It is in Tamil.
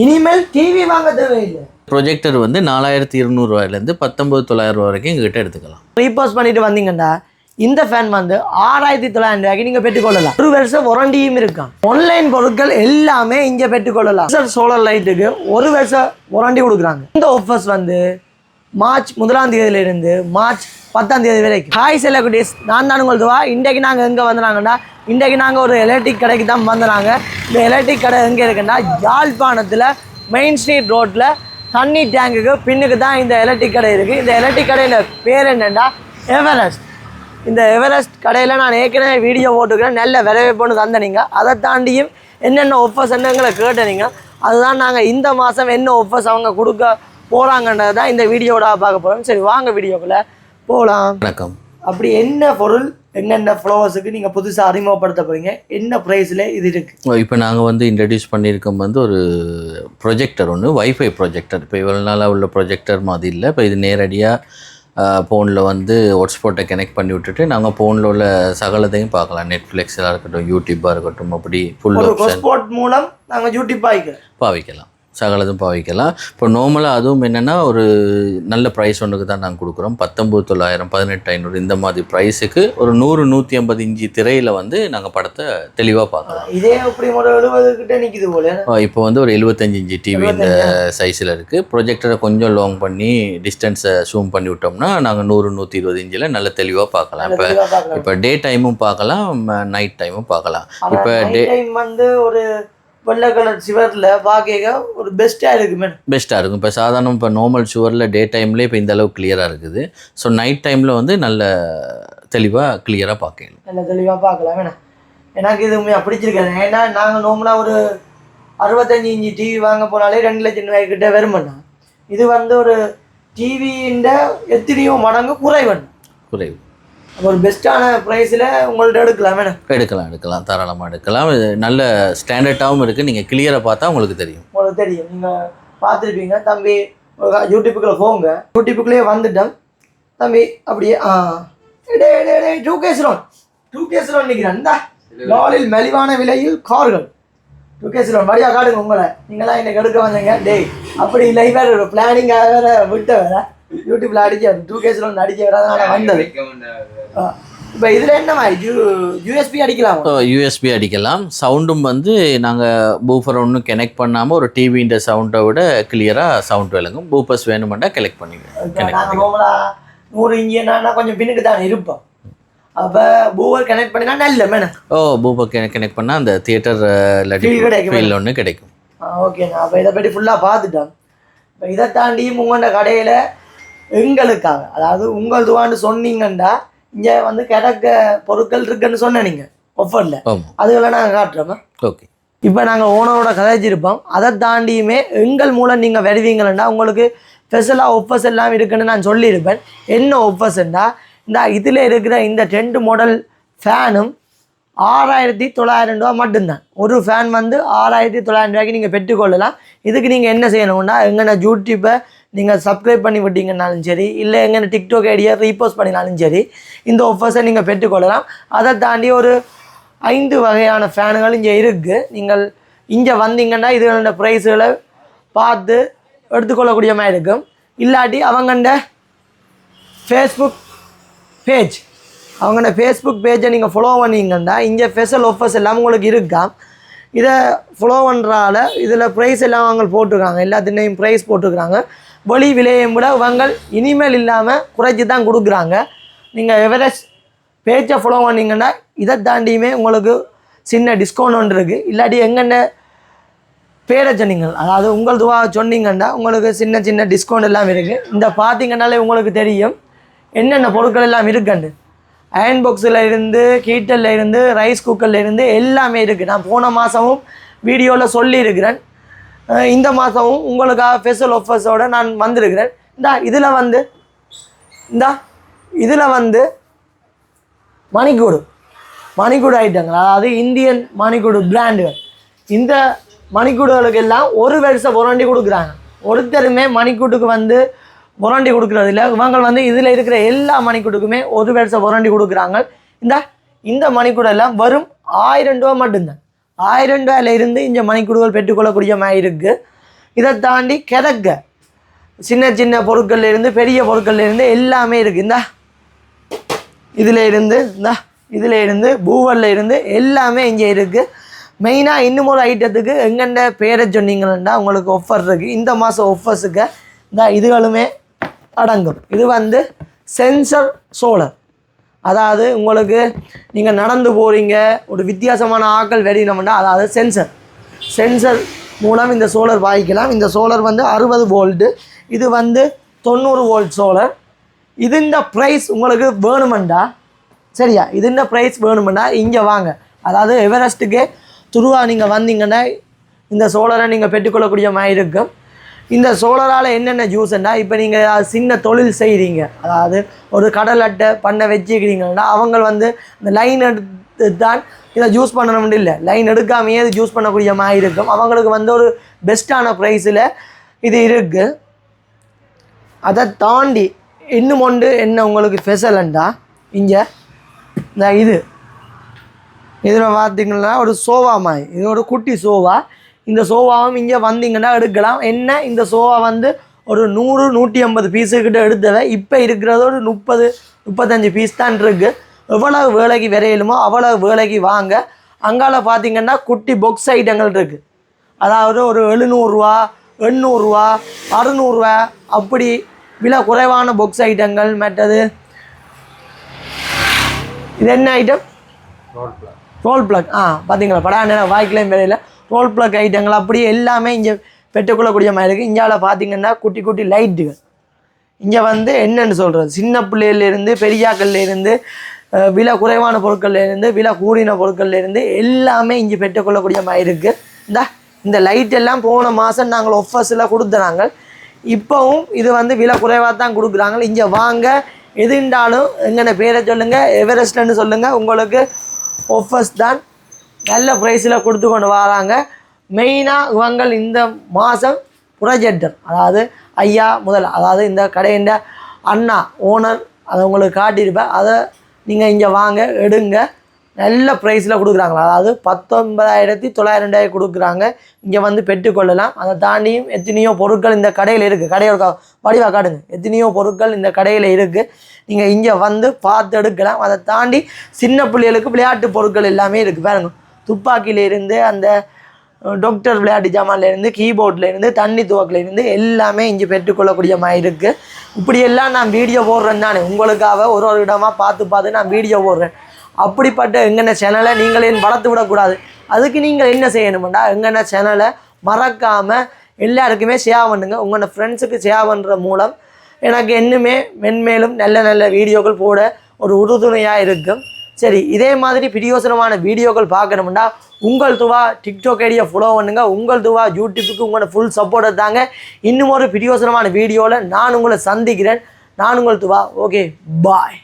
இனிமேல் டிவி வாங்க தேவையில்லை. ப்ரொஜெக்டர் வந்து நாலாயிரத்தி இருநூறுவாயிலேருந்து பத்தொம்பது தொள்ளாயிரம் ரூபா வரைக்கும் எங்ககிட்ட எடுத்துக்கலாம். ரீபோஸ் பண்ணிட்டு வந்தீங்கன்னா இந்த ஃபேன் வந்து ஆறாயிரத்தி தொள்ளாயிரம் ரூபாய்க்கு நீங்க பெற்றுக்கொள்ளலாம். ஒரு வருஷம் வாரண்டியும் இருக்கான் ஆன்லைன் பொருட்கள் எல்லாமே இங்க பெற்றுக்கொள்ளலாம். சோலார் லைட்டுக்கு ஒரு வருஷம் வாரண்டி கொடுக்குறாங்க. இந்த ஆஃபர்ஸ் வந்து மார்ச் முதலாம் தேதியிலிருந்து மார்ச் பத்தாம் தேதி வரைக்கும். ஹாய் செல்லகுட்டீஸ் நான் தான் உங்களுக்கு வா இன்றைக்கு நாங்கள் எங்கே வந்துனாங்கன்னா இன்றைக்கு நாங்கள் ஒரு எலக்ட்ரிக் கடைக்கு தான் வந்துனாங்க இந்த எலக்ட்ரிக் கடை எங்கே இருக்குன்னா யாழ்ப்பாணத்தில் மெயின் ஸ்ட்ரீட் ரோட்டில் தண்ணி டேங்குக்கு பின்னுக்கு தான் இந்த எலக்ட்ரிக் கடை இருக்குது இந்த எலக்ட்ரிக் கடையில் பேர் என்னென்னா எவரெஸ்ட் இந்த எவரெஸ்ட் கடையில் நான் ஏற்கனவே வீடியோ போட்டுக்கிறேன் நல்ல விரைவிப்புன்னு தந்தனீங்க. அதை தாண்டியும் என்னென்ன ஒஃபர்ஸ் என்னங்களை கேட்டனீங்க. அதுதான் நாங்கள் இந்த மாதம் என்ன ஒஃபர்ஸ் அவங்க கொடுக்க போகிறாங்கன்றது தான் இந்த வீடியோட பார்க்க போகிறோம் சரி வாங்க வீடியோக்குள்ளே. போகலாம் வணக்கம். அப்படி என்ன பொருள் என்னென்ன ஃப்ளவர்ஸுக்கு நீங்கள் புதுசாக அறிமுகப்படுத்த போகிறீங்க என்ன ப்ரைஸில் இது இருக்குது இப்போ நாங்கள் வந்து இன்ட்ரடியூஸ் பண்ணியிருக்கோம் வந்து ஒரு ப்ரொஜெக்டர் ஒன்று வைஃபை ப்ரொஜெக்டர் இப்போ இவ்வளோ நாளாக உள்ள ப்ரொஜெக்டர் மாதிரி இல்லை. இப்போ இது நேரடியாக ஃபோனில் வந்து ஹாட்ஸ்பாட்டை கனெக்ட் பண்ணி விட்டுட்டு நாங்கள் ஃபோனில் உள்ள சகலத்தையும் பார்க்கலாம். நெட்ஃப்ளிக்ஸாக இருக்கட்டும் யூடியூப்பாக இருக்கட்டும் அப்படி ஃபுல் கொஸ்போர்ட் மூலம் நாங்கள் யூடியூப் ஆகிக்கிறோம் பாவிக்கலாம். சகலதும் பாவிக்கலாம். இப்போ நார்மலாக அதுவும் என்னென்னா ஒரு நல்ல ப்ரைஸ் ஒன்றுக்கு தான் நாங்கள் கொடுக்குறோம். பத்தொம்பது தொள்ளாயிரம் பதினெட்டு ஐநூறு இந்த மாதிரி ப்ரைஸுக்கு ஒரு நூறு நூற்றி ஐம்பது இன்ச்சு திரையில் வந்து நாங்கள் படத்தை தெளிவாக பார்க்கலாம் இதே இப்படி ஒரு எழுபது கிட்ட நிற்கிது போல இப்போ வந்து ஒரு எழுபத்தஞ்சு இன்ச்சு டிவி இந்த சைஸில் இருக்குது ப்ரொஜெக்டரை கொஞ்சம் லாங் பண்ணி டிஸ்டன்ஸை ஜூம் பண்ணி விட்டோம்னா நாங்கள் நூறு நூற்றி இருபது இன்ச்சில் நல்ல தெளிவாக பார்க்கலாம். இப்போ. இப்போ டே டைமும் பார்க்கலாம் நைட் டைமும் பார்க்கலாம் இப்போ டே டைம் வந்து ஒரு வெள்ளை கலர் சிவரில் பார்க்க ஒரு பெஸ்ட்டாக இருக்கு மேடம் பெஸ்ட்டாக இருக்கும். இப்போ சாதாரண இப்போ நார்மல் சுவரில் டே டைம்லேயே இப்போ இந்த அளவு கிளியராக இருக்குது. ஸோ நைட் டைமில் வந்து நல்ல தெளிவாக கிளியராக பார்க்கலாம். நல்ல தெளிவாக பார்க்கலாம் வேணாம் எனக்கு இது உண்மையாக பிடிச்சிருக்காது. ஏன்னா நாங்கள் நார்மலாக ஒரு அறுபத்தஞ்சு இன்ச்சு டிவி வாங்க போனாலே ரெண்டு லட்சம் ரூபாய் கிட்ட வருமாண்ணா இது வந்து ஒரு டிவின்ற எத்தனையோ மடங்கு குறைவன் குறைவு. ஒரு பெஸ்ட்டான ப்ரைஸில் உங்கள்ட்ட எடுக்கலாம் வேணாம். எடுக்கலாம் எடுக்கலாம். தாராளமாக எடுக்கலாம். இது நல்ல ஸ்டாண்டர்டாகவும் இருக்குது நீங்கள் கிளியராக பார்த்தா உங்களுக்கு தெரியும். உங்களுக்கு தெரியும். நீங்கள் பார்த்துருப்பீங்க. தம்பி யூடியூப்புக்குள்ளே போங்க. யூடியூப்புக்குள்ளேயே வந்துட்டேன். தம்பி அப்படியே ஆ. டே டே டே டூ கேஸ் லோன் டூ கேஸ் லோன் நிற்கிறேன் இந்த லாலில் மலிவான விலையில் கார்கள். டூ கேஸ் லோன் வழியாக காடுங்க உங்களை. நீங்களாம் எனக்கு எடுக்க வந்தீங்க. டேய் அப்படி இல்லை. வேற ஒரு பிளானிங்காக வேற விட்ட வேற. யூடியூப்ல அடிக்க டூ கேஸ் லோன் அடிக்க வேற. அதனால வந்தது. இப்போ இதில் என்ன யூ யூஎஸ்பி அடிக்கலாம்? யூஎஸ்பி அடிக்கலாம். சவுண்டும் வந்து நாங்கள் பூஃபர் ஒன்றும் கனெக்ட் பண்ணாமல் ஒரு டிவின்ற சவுண்டை விட கிளியராக சவுண்ட் விளங்கும். பூப்பர்ஸ் வேணுமெண்டா கலெக்ட் பண்ணிக்கலாம். நார்மலா நூறு இன்ஜினா கொஞ்சம் பின்னுக்கு தான் இருப்போம். அப்போ பூவர் கனெக்ட் பண்ணினா நல்ல மேடம். ஓ பூப்பர் கனெக்ட் பண்ணால் அந்த தியேட்டர். ஃபீல் ஒன்று கிடைக்கும் ஓகேண்ணா அப்போ இதை பற்றி ஃபுல்லாக பார்த்துட்டோம். இப்போ இதை தாண்டியும் உங்களோட கடையில் எங்களுக்காக அதாவது உங்கள் துவான்னு சொன்னீங்கன்னா இங்கே வந்து கிடக்க பொருட்கள் இருக்குன்னு சொன்ன நீங்கள் ஒஃபரில் அதுகளை நாங்கள் காட்டுறோமா. ஓகே. இப்போ நாங்கள் ஓனரோட கதைச்சிருப்போம். அதை தாண்டியுமே எங்கள் மூலம் நீங்கள் வருவீங்கன்னா உங்களுக்கு ஸ்பெஷலாக ஒஃபர்ஸ் எல்லாம் இருக்குன்னு நான் சொல்லியிருப்பேன். என்ன ஒஃபர்ஸ்ண்டா இந்த இதில் இருக்கிற இந்த டென்ட் மாடல் ஃபேனும் ஆறாயிரத்தி தொள்ளாயிரம் ரூபா மட்டும்தான். ஒரு ஃபேன் வந்து ஆறாயிரத்தி தொள்ளாயிரம் ரூபாய்க்கு நீங்கள் பெற்றுக்கொள்ளலாம். இதுக்கு நீங்கள் என்ன செய்யணும்னா எங்கன்னா யூடியூப்பை நீங்கள் சப்ஸ்கிரைப் பண்ணி விட்டீங்கன்னாலும் சரி இல்லை எங்கன்னா டிக்டாக் ஐடியை ரீபோஸ்ட் பண்ணினாலும் சரி இந்த ஒஃபர்ஸை நீங்கள் பெற்றுக்கொள்ளலாம். அதை தாண்டி ஒரு ஐந்து வகையான ஃபேனுகள் இங்கே இருக்குது நீங்கள் இங்கே வந்தீங்கன்னா இதுகளோட ப்ரைஸுகளை பார்த்து எடுத்துக்கொள்ளக்கூடிய மாதிரி இருக்கும். இல்லாட்டி அவங்கண்ட ஃபேஸ்புக் பேஜ் அவங்களோட ஃபேஸ்புக் பேஜை நீங்கள் ஃபாலோ பண்ணிங்கன்னா இங்கே ஸ்பெஷல் ஆஃபர்ஸ் எல்லாம் உங்களுக்கு இருக்காம் இதை ஃபாலோ பண்ணுறால இதில் ப்ரைஸ் எல்லாம் அவங்க போட்டிருக்காங்க எல்லாத்துலேயும் ப்ரைஸ் போட்டிருக்காங்க. வழி விலையை விட அவங்க இனிமேல் இல்லாமல் குறைச்சி தான் கொடுக்குறாங்க நீங்கள் எவரெஸ்ட் பேஜை ஃபாலோ பண்ணிங்கன்னா இதை தாண்டியுமே உங்களுக்கு சின்ன டிஸ்கவுண்ட் ஒன்று இருக்குது இல்லாட்டி எங்கென்ன பேரை சொன்னீங்க? அதாவது உங்கள் துவா சொன்னீங்கன்னா உங்களுக்கு சின்ன சின்ன டிஸ்கவுண்ட் எல்லாம் இருக்குது இந்த பார்த்தீங்கன்னாலே உங்களுக்கு தெரியும் என்னென்ன பொருட்கள் எல்லாம் இருக்குன்னு அயன் பாக்ஸில் இருந்து ஹீட்டரில் இருந்து ரைஸ் குக்கரில் இருந்து எல்லாமே இருக்குது நான் போன மாதமும் வீடியோவில் சொல்லியிருக்கிறேன். இந்த மாதமும் உங்களுக்காக ஸ்பெஷல் ஆஃபர்ஸோடு நான் வந்திருக்கிறேன். இந்தா இதில் வந்து இந்தா இதில் வந்து மணிக்கூடு. மணிக்கூடு ஐட்டங்கள் அதாவது இந்தியன் மணிக்கூடு பிராண்டுகள் இந்த மணிக்கூடுகளுக்கு எல்லாம் ஒரு வருஷம் புரண்டி கொடுக்குறாங்க. ஒருத்தருமே மணிக்கூட்டுக்கு வந்து புரண்டி கொடுக்குறது இல்லை இவங்க வந்து இதில் இருக்கிற எல்லா மணிக்கூடுக்குமே ஒரு வருஷம் புரண்டி கொடுக்குறாங்க. இந்த இந்த மணிக்கூட எல்லாம் வெறும் ஆயிரம் ரூபா மட்டும்தான். ஆயிரம் ரூபாயில இருந்து இந்த மணிக்கூடுகள் பெற்றுக்கொள்ளக்கூடிய மாதிரி இருக்குது இதை தாண்டி கிடக்க சின்ன சின்ன பொருட்கள்ல இருந்து பெரிய பொருட்கள்ல இருந்து எல்லாமே இருக்குது இந்த இதில் இருந்து இந்த இதில் இருந்து பூவல்ல இருந்து எல்லாமே இங்கே இருக்குது மெயினாக இன்னும் ஒரு ஐட்டத்துக்கு எங்கெண்ட பேரை சொன்னீங்கன்னா உங்களுக்கு ஆஃபர் இருக்குது இந்த மாதம் ஆஃபர்ஸுக்கு இந்த இதுகளுமே அடங்கும். இது வந்து சென்சர் சோலர் அதாவது உங்களுக்கு நீங்கள் நடந்து போகிறீங்க ஒரு வித்தியாசமான ஆக்கள் வெடினோம்னா அதாவது சென்சர் சென்சர் மூலம் இந்த சோலர் வாங்கிக்கலாம் இந்த சோலர் வந்து அறுபது வோல்ட்டு இது வந்து தொண்ணூறு வோல்ட் சோலர் இது இந்த ப்ரைஸ் உங்களுக்கு வேணுமெண்டா? சரியா? இது இந்த ப்ரைஸ் வேணுமெண்டா? இங்கே வாங்க. அதாவது எவரெஸ்ட்டுக்கு துருவா நீங்கள் வந்தீங்கன்னா இந்த சோலரை நீங்கள் பெற்றுக்கொள்ளக்கூடிய மாதிரி இருக்கும். இந்த சோலரால் என்னென்ன ஜூஸ்ன்னா இப்போ நீங்கள் சின்ன தொழில் செய்கிறீங்க அதாவது ஒரு கடல் அட்டை பண்ண வச்சுக்கிறீங்கன்னா அவங்க வந்து இந்த லைன் எடுத்து தான் இதை ஜூஸ் பண்ணணும்னு இல்லை. லைன் எடுக்காமையே இது ஜூஸ் பண்ணக்கூடிய மாதிரி இருக்கும். அவங்களுக்கு வந்து ஒரு பெஸ்ட்டான ப்ரைஸில் இது இருக்குது அதை தாண்டி இன்னும் ஒன்று என்ன உங்களுக்கு ஃபெசலண்டா இங்கே இந்த இது. இதில் பார்த்தீங்கன்னா ஒரு சோவா மாதிரி. இது ஒரு குட்டி சோவா. இந்த சோவாவும் இங்கே வந்தீங்கன்னா எடுக்கலாம். என்ன? இந்த சோவா வந்து ஒரு நூறு நூற்றி ஐம்பது பீஸுக்கிட்ட எடுத்ததை இப்போ இருக்கிறது ஒரு முப்பது முப்பத்தஞ்சு பீஸ் தான் இருக்குது எவ்வளவு வேலைக்கு விரையிலுமோ அவ்வளவு வேலைக்கு வாங்க. அங்கால பார்த்தீங்கன்னா குட்டி பொக்ஸ் ஐட்டங்கள் இருக்குது அதாவது ஒரு எழுநூறுவா எண்ணூறுரூவா அறுநூறுவா அப்படி விலை குறைவான பொக்ஸ் ஐட்டங்கள் மற்றது இது என்ன ஐட்டம் ரோல் பிளக் ஆ பார்த்தீங்களா படா நேரம் வாய்க்கலையும் விலையில் ரோல் பிளக் ஐட்டங்கள் அப்படியே எல்லாமே இங்கே பெற்றுக்கொள்ளக்கூடிய மாதிரி இருக்குது இந்தியாவில் பார்த்தீங்கன்னா குட்டி குட்டி லைட்டுகள். இங்கே வந்து என்னன்னு சொல்கிறது சின்ன பிள்ளையிலேருந்து பெரியாக்கள்லேருந்து விலை குறைவான பொருட்கள்லேருந்து விலை கூடின பொருட்கள்லேருந்து எல்லாமே இங்கே பெற்றுக்கொள்ளக்கூடிய மாதிரி இருக்குது இந்த இந்த லைட் எல்லாம் போன மாதம் நாங்கள் ஒஃபர்ஸில் கொடுத்துறாங்க இப்போவும் இது வந்து விலை குறைவாக தான் கொடுக்குறாங்க. இங்கே வாங்க எதுண்டாலும் எங்கன பேரை சொல்லுங்கள் எவரெஸ்ட்லன்னு சொல்லுங்கள் உங்களுக்கு ஒஃபர்ஸ் தான். நல்ல ப்ரைஸில் கொடுத்து கொண்டு வராங்க. மெயினாக இவங்கள் இந்த மாதம் ப்ரொஜெக்டர் அதாவது ஐயா முதல் அதாவது இந்த கடையின் அண்ணா ஓனர் அதை உங்களுக்கு காட்டியிருப்பேன். அதை நீங்கள் இங்கே வாங்க எடுங்க. நல்ல ப்ரைஸில் கொடுக்குறாங்களா அதாவது பத்தொன்பதாயிரத்தி தொள்ளாயிரம் ரூபாய் கொடுக்குறாங்க. இங்கே வந்து பெற்றுக்கொள்ளலாம். அதை தாண்டியும் எத்தனையோ பொருட்கள் இந்த கடையில் இருக்குது கடையோட வடிவாக காட்டுங்க. எத்தனையோ பொருட்கள் இந்த கடையில் இருக்குது நீங்கள் இங்கே வந்து பார்த்து எடுக்கலாம். அதை தாண்டி சின்ன பிள்ளைகளுக்கு விளையாட்டு பொருட்கள் எல்லாமே இருக்குது பாருங்கள் துப்பாக்கியிலேருந்து அந்த டாக்டர் விளையாட்டு ஜாமான்லேருந்து கீபோர்ட்லேருந்து தண்ணி துவக்கிலேருந்து எல்லாமே இங்கே பெற்றுக்கொள்ளக்கூடிய மாதிரி இருக்குது இப்படியெல்லாம் நான் வீடியோ போடுறேன் தானே. உங்களுக்காக ஒரு ஒரு இடமாக பார்த்து பார்த்து நான் வீடியோ போடுறேன். அப்படிப்பட்ட எங்கென்ன சேனலை நீங்களே வளர்த்து விடக்கூடாது. அதுக்கு நீங்கள் என்ன செய்யணுமெண்டா எங்கென்ன சேனலை மறக்காமல் எல்லாருக்குமே ஷேர் பண்ணுங்க. உங்களோட ஃப்ரெண்ட்ஸுக்கு ஷேர் பண்ணுற மூலம் எனக்கு இன்னுமே மென்மேலும் நல்ல நல்ல வீடியோக்கள் போட ஒரு உறுதுணையாக இருக்கும். சரி இதே மாதிரி பிரியோசனமான வீடியோக்கள் பார்க்கணும்னா உங்கள் துவா டிக்டாக் ஐடியை ஃபாலோ பண்ணுங்க. உங்கள் துவா யூடியூப்புக்கு உங்களோட ஃபுல் சப்போர்ட்டை தாங்க. இன்னும் ஒரு பிரியோசனமான வீடியோவில் நான் உங்களை சந்திக்கிறேன். நான் உங்கள் துவா. Okay bye